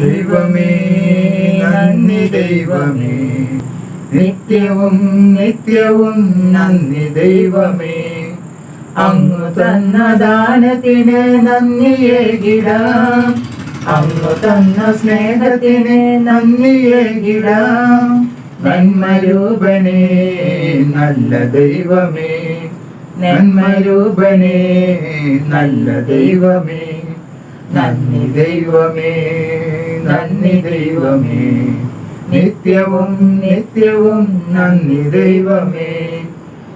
ദൈവമേ ദൈവമേ. നിത്യവും നിത്യവും നന്ദി ദൈവമേ. അങ്ങു തന്ന ദാനത്തിന് നന്ദിയേകിടാം അങ്ങു തന്ന സ്നേഹത്തിന് നന്ദിയേകിടാം നന്മരൂപനേ നല്ല ദൈവമേ. നന്മരൂപനേ നല്ല ദൈവമേ. നന്ദി ദൈവമേ നന്ദി ദൈവമേ. നിത്യവും നിത്യവും നന്ദി ദൈവമേ.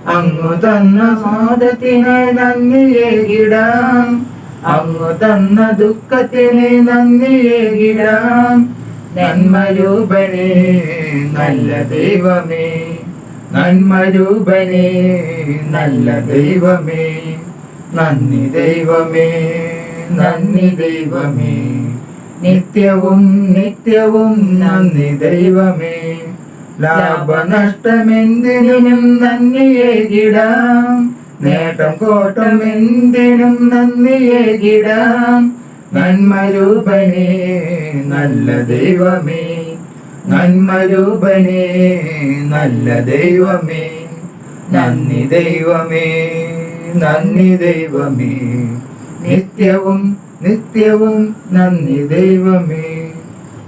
അങ്ങു തന്ന സ്വാദത്തിന് നന്ദിയേകിടാം അങ്ങു തന്ന ദുഃഖത്തിന് നന്ദിയേകിടാം നന്മരൂപനേ നല്ല ദൈവമേ. നന്മരൂപനേ നല്ല ദൈവമേ. നന്ദി ദൈവമേ. നന്ദി ദൈവമേ. നിത്യവും നിത്യവും നന്ദി ദൈവമേ. ലാഭനഷ്ടമെന്തിനും നന്ദിയേകിടാം നേട്ടം കോട്ടം എന്തിനും നന്ദിയേകിടാം നന്മരൂപനേ നല്ല ദൈവമേ. നന്മരൂപനേ നല്ല ദൈവമേ. നന്ദി ദൈവമേ നന്ദി ദൈവമേ. നിത്യവും നിത്യവും നന്ദി ദൈവമേ.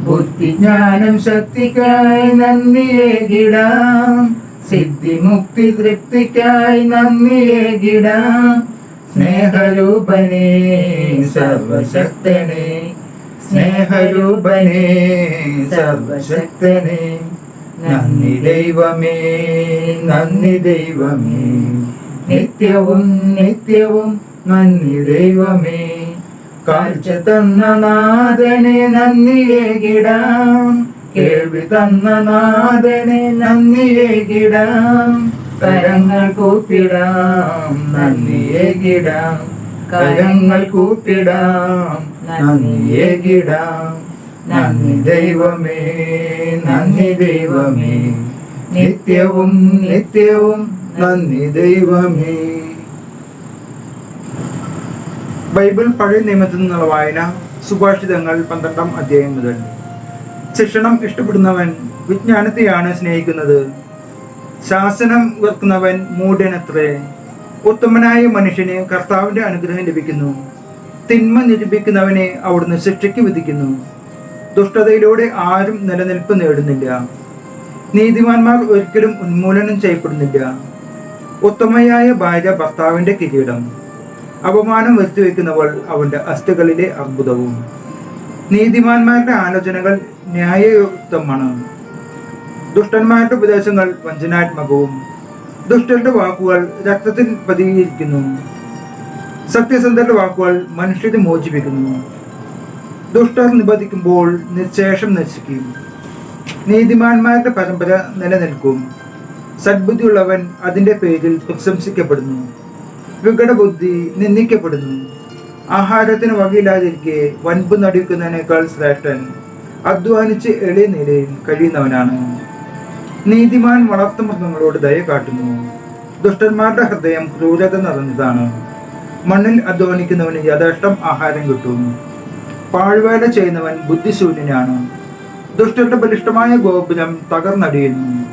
ബുദ്ധിജ്ഞാനം ശക്തിക്കായി നന്ദിയേകിടാം സിദ്ധി മുക്തി തൃപ്തിക്കായി നന്ദിയേകിടാം സ്നേഹരൂപനേ സർവശക്തനേ. സ്നേഹരൂപനേ സർവശക്തനേ. നന്ദി ദൈവമേ നന്ദി ദൈവമേ. നിത്യവും നിത്യവും നന്ദി ദൈവമേ. കാഴ്ച തന്ന നാഥനെ നന്ദിയേകിടാം കേൾവി തന്ന നാഥനെ നന്ദിയേകിടാം കരങ്ങൾ കൂപ്പിടാം നന്ദിയേകിടാം കരങ്ങൾ കൂപ്പിടാം നന്ദിയേകിടാം നന്ദി ദൈവമേ നന്ദി ദൈവമേ. നിത്യവും നിത്യവും നന്ദി ദൈവമേ. ബൈബിൾ പഴയ നിയമത്തിൽ നിന്നുള്ള വായന സുഭാഷിതങ്ങൾ പന്ത്രണ്ടാം അധ്യായം മുതൽ. ശിക്ഷണം ഇഷ്ടപ്പെടുന്നവൻ വിജ്ഞാനത്തെയാണ് സ്നേഹിക്കുന്നത്. ശാസനം ഉയർത്തുന്നവൻ മൂഢനത്രേ. ഉത്തമനായ മനുഷ്യന് കർത്താവിന്റെ അനുഗ്രഹം ലഭിക്കുന്നു. തിന്മ നിരൂപിക്കുന്നവനെ അവിടുന്ന് ശിക്ഷയ്ക്ക് വിധിക്കുന്നു. ദുഷ്ടതയിലൂടെ ആരും നിലനിൽപ്പ് നേടുന്നില്ല. നീതിമാന്മാർ ഒരിക്കലും ഉന്മൂലനം ചെയ്യപ്പെടുന്നില്ല. ഉത്തമയായ ഭാര്യ ഭർത്താവിന്റെ കിരീടം. അപമാനം വരുത്തിവെക്കുന്നവൾ അവന്റെ അസ്ഥികളിലെ അർബുദവും നീതിമാന്മാരുടെ ആലോചനകൾ ന്യായയുക്തമാണ്. ദുഷ്ടന്മാരുടെ ഉപദേശങ്ങൾ വഞ്ചനാത്മകവും. ദുഷ്ടരുടെ വാക്കുകൾ രക്തത്തിൽ പതിയിരിക്കുന്നു. സത്യസന്ധരുടെ വാക്കുകൾ മനുഷ്യരെ മോചിപ്പിക്കുന്നു. ദുഷ്ടർ നിബന്ധിക്കുമ്പോൾ നിശേഷം നശിക്കും. നീതിമാന്മാരുടെ പരമ്പര നിലനിൽക്കും. സദ്ബുദ്ധിയുള്ളവൻ അതിന്റെ പേരിൽ പ്രശംസിക്കപ്പെടുന്നു. വികടബുദ്ധി നിന്ദിക്കപ്പെടുന്നു. ആഹാരത്തിന് വകയില്ലാതിരിക്കെ വൻപ് നടിക്കുന്നതിനേക്കാൾ ശ്രേഷ്ഠൻ അധ്വാനിച്ച് എളിയ നിലയിൽ കഴിയുന്നവനാണ്. നീതിമാൻ വളർത്തുമൃഗങ്ങളോട് ദയ കാട്ടുന്നു. ദുഷ്ടന്മാരുടെ ഹൃദയം ക്രൂരത നിറഞ്ഞതാണ്. മണ്ണിൽ അധ്വാനിക്കുന്നവന് യഥേഷ്ടം ആഹാരം കിട്ടും. പാഴ്വേല ചെയ്യുന്നവൻ ബുദ്ധിശൂന്യനാണ്. ദുഷ്ടന്റെ ബലിഷ്ടമായ ഗോപുരം തകർന്നടിയുന്നു.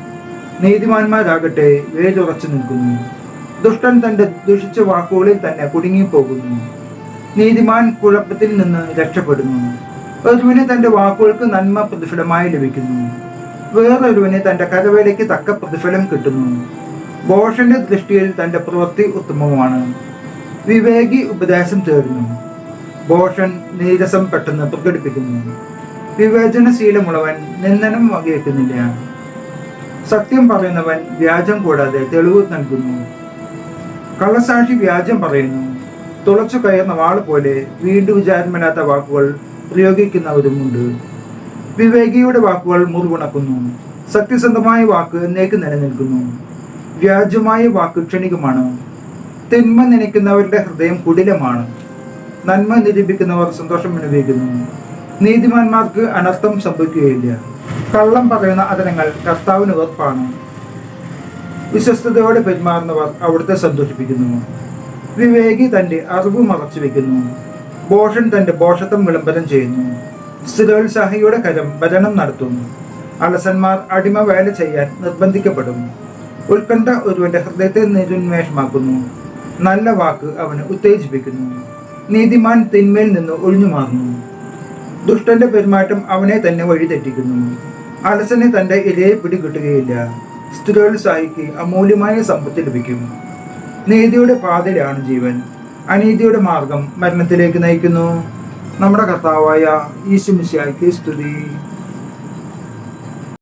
നീതിമാന്മാരാകട്ടെ വേരുറച്ചു നിൽക്കുന്നു. ദുഷ്ടൻ തന്റെ ദുഷിച്ച വാക്കുകളിൽ തന്നെ കുടുങ്ങിപ്പോകുന്നു. നീതിമാൻ കുഴപ്പത്തിൽ നിന്ന് രക്ഷപ്പെടുന്നു. ഒരുവിനെ തന്റെ വാക്കുകൾക്ക് നന്മ പ്രതിഫലമായി ലഭിക്കുന്നു. വേറൊരുവിനെ തന്റെ കരവേലയ്ക്ക് തക്ക പ്രതിഫലം കിട്ടുന്നു. ബോഷന്റെ ദൃഷ്ടിയിൽ തന്റെ പ്രവൃത്തി ഉത്തമമാണ്. വിവേകി ഉപദേശം തേടുന്നു. ബോഷൻ നീരസം പെട്ടെന്ന് പ്രകടിപ്പിക്കുന്നു. വിവേചനശീലമുള്ളവൻ നിന്ദനം വകയിട്ടുന്നില്ല സത്യം പറയുന്നവൻ വ്യാജം കൂടാതെ തെളിവ് നൽകുന്നു. കള്ളസാക്ഷി വ്യാജം പറയുന്നു. തുളച്ചു കയറുന്ന വാൾ പോലെ വീണ്ടും വിചാരമില്ലാത്ത വാക്കുകൾ പ്രയോഗിക്കുന്നവരുമുണ്ട്. വിവേകിയുടെ വാക്കുകൾ മുറിവുണക്കുന്നു. സത്യസന്ധമായ വാക്ക് നേക്ക് നിലനിൽക്കുന്നു. വ്യാജമായ വാക്ക് ക്ഷണികമാണ്. തിന്മ നനയ്ക്കുന്നവരുടെ ഹൃദയം കുടിലമാണ്. നന്മ നിരൂപിക്കുന്നവർ സന്തോഷം അനുഭവിക്കുന്നു. നീതിമാന്മാർക്ക് അനർത്ഥം സംഭവിക്കുകയില്ല. കള്ളം പറയുന്ന അതരങ്ങൾ കർത്താവിന് ഉറപ്പാണ് വിശ്വസ്തയോടെ പെരുമാറുന്നവർ അവിടുത്തെ സന്തോഷിപ്പിക്കുന്നു. വിവേകി തന്റെ അറിവ് മറച്ചു വെക്കുന്നു. ബോഷൻ തന്റെ ബോഷത്വം വിളംബരം ചെയ്യുന്നു. സ്ഥിരോത്സാഹിയുടെ കരം ഭരണം നടത്തുന്നു. അലസന്മാർ അടിമ വേല ചെയ്യാൻ നിർബന്ധിക്കപ്പെടും ഉത്കണ്ഠ ഒരുവന്റെ ഹൃദയത്തെ നിരുന്മേഷമാക്കുന്നു. നല്ല വാക്ക് അവനെ ഉത്തേജിപ്പിക്കുന്നു. നീതിമാൻ തിന്മയിൽ നിന്ന് ഒഴിഞ്ഞു മാറുന്നു. ദുഷ്ടന്റെ പെരുമാറ്റം അവനെ തന്നെ വഴിതെറ്റിക്കുന്നു. അലസനെ തന്റെ ഇരയെ പിടികിട്ടുകയില്ല. സ്ഥിരോത്സാഹിക്ക് അമൂല്യമായ സമ്പത്ത് ലഭിക്കും. നീതിയുടെ പാതയിലാണ് ജീവൻ. അനീതിയുടെ മാർഗം മരണത്തിലേക്ക് നയിക്കുന്നു. നമ്മുടെ കർത്താവായ ഈശുമിശിയായിക്ക് സ്തുതി.